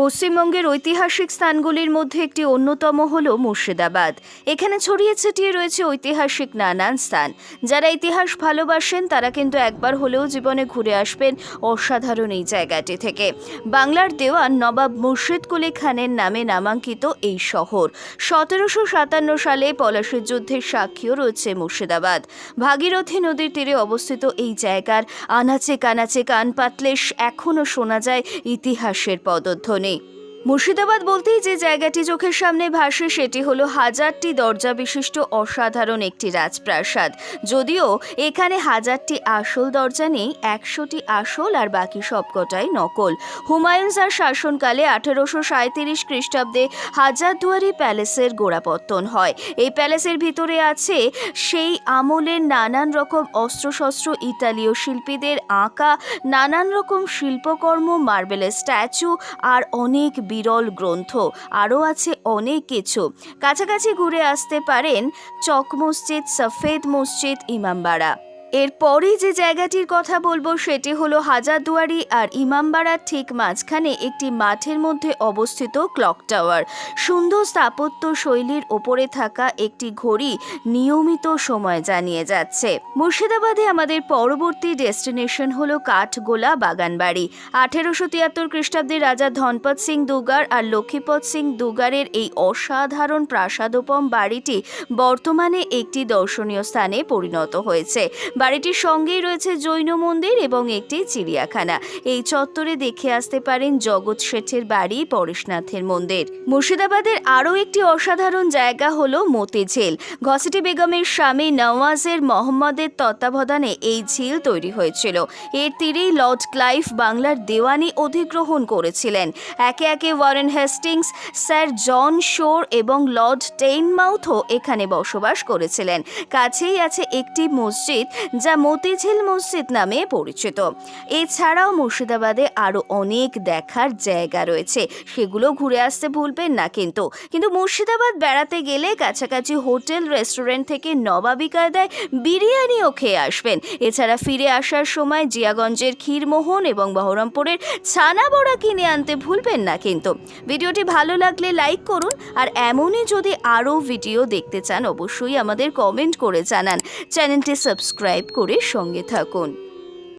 পশ্চিমবঙ্গের ঐতিহাসিক স্থানগুলির মধ্যে একটি অন্যতম হল মুর্শিদাবাদ। এখানে ছড়িয়ে ছিটিয়ে রয়েছে ঐতিহাসিক নানান স্থান। যারা ইতিহাস ভালোবাসেন, তারা কিন্তু একবার হলেও জীবনে ঘুরে আসবেন অসাধারণ এই জায়গাটি থেকে। বাংলার দেওয়ান নবাব মুর্শিদ কুলি খানের নামে নামাঙ্কিত এই শহর। সতেরোশো সাতান্ন সালে পলাশীর যুদ্ধের সাক্ষীও রয়েছে মুর্শিদাবাদ। ভাগীরথী নদীর তীরে অবস্থিত এই জায়গার আনাচে কানাচে কান পাতলে এখনও শোনা যায় ইতিহাসের পদধ্বনি। சொன்னேன் মুর্শিদাবাদ বলতেই যে জায়গাটি চোখের সামনে ভাসে, সেটি হলো হাজারটি দরজা বিশিষ্ট অসাধারণ একটি রাজপ্রাসাদ। যদিও এখানে হাজারটি আসল দরজা নেই, একশোটি আসল আর বাকি সবকটাই নকল। হুমায়ুন শাহ শাসনকালে আঠেরোশো সাঁত্রিশ খ্রিস্টাব্দে হাজারদুয়ারি প্যালেসের গোড়াপত্তন হয়। এই প্যালেসের ভিতরে আছে সেই আমলের নানান রকম অস্ত্রশস্ত্র, ইতালীয় শিল্পীদের আঁকা, নানান রকম শিল্পকর্ম, মার্বেলের স্ট্যাচু আর অনেক বিরল গ্রন্থ, আরও আছে অনেক কিছু। কাছাকাছি ঘুরে আসতে পারেন চক মসজিদ সফেদ মসজিদ, ইমামবাড়া। এরপরই যে জায়গাটির কথা বলব সেটি হলো হাজারদুয়ারি আর ইমামবাড়ার ঠিক মাঝখানে একটি মাঠের মধ্যে অবস্থিত ক্লক টাওয়ার। সুন্দর স্থাপত্য শৈলীর ওপরে থাকা একটি ঘড়ি নিয়মিত সময় জানিয়ে যাচ্ছে। মুর্শিদাবাদে আমাদের পরবর্তী ডেস্টিনেশন হলো কাঠগোলা বাগানবাড়ি। আঠেরোশো তিয়াত্তর খ্রিস্টাব্দে রাজা ধনপত সিং দুগার আর লক্ষ্মীপত সিং দুগারের এই অসাধারণ প্রাসাদোপম বাড়িটি বর্তমানে একটি দর্শনীয় স্থানে পরিণত হয়েছে। বাড়িটির সঙ্গেই রয়েছে জৈন মন্দির এবং একটি চিড়িয়াখানা। এই চত্বরে দেখে আসতে পারেন জগৎ শেঠের বাড়ি, পরেশনাথের মন্দির। মুর্শিদাবাদের আরও একটি অসাধারণ জায়গা হলো মতিঝিল ঘসিটি বেগমের স্বামী নওয়াজের মোহাম্মদের তত্ত্বাবধানে এই ঝিল তৈরি হয়েছিল। এর তীরেই লর্ড ক্লাইভ বাংলার দেওয়ানি অধিগ্রহণ করেছিলেন। একে একে ওয়ারেন হেস্টিংস, স্যার জন শোর এবং লর্ড টেইনমাউথও এখানে বসবাস করেছিলেন। কাছেই আছে একটি মসজিদ যা মতিঝিল মসজিদ নামে পরিচিত। এছাড়াও মুর্শিদাবাদে আরও অনেক দেখার জায়গা রয়েছে। সেগুলো ঘুরে আসতে ভুলবেন না কিন্তু। কিন্তু মুর্শিদাবাদ বেড়াতে গেলে কাছাকাছি হোটেল, রেস্টুরেন্ট থেকে নবাবী কায়দায় বিরিয়ানিও খেয়ে আসবেন। এছাড়া ফিরে আসার সময় জিয়াগঞ্জের ক্ষীরমোহন এবং বহরমপুরের ছানা বড়া কিনে আনতে ভুলবেন না কিন্তু। ভিডিওটি ভালো লাগলে লাইক করুন আর এমনই যদি আরও ভিডিও দেখতে চান, অবশ্যই আমাদের কমেন্ট করে জানান। চ্যানেলটি সাবস্ক্রাইব করে সঙ্গে থাকুন।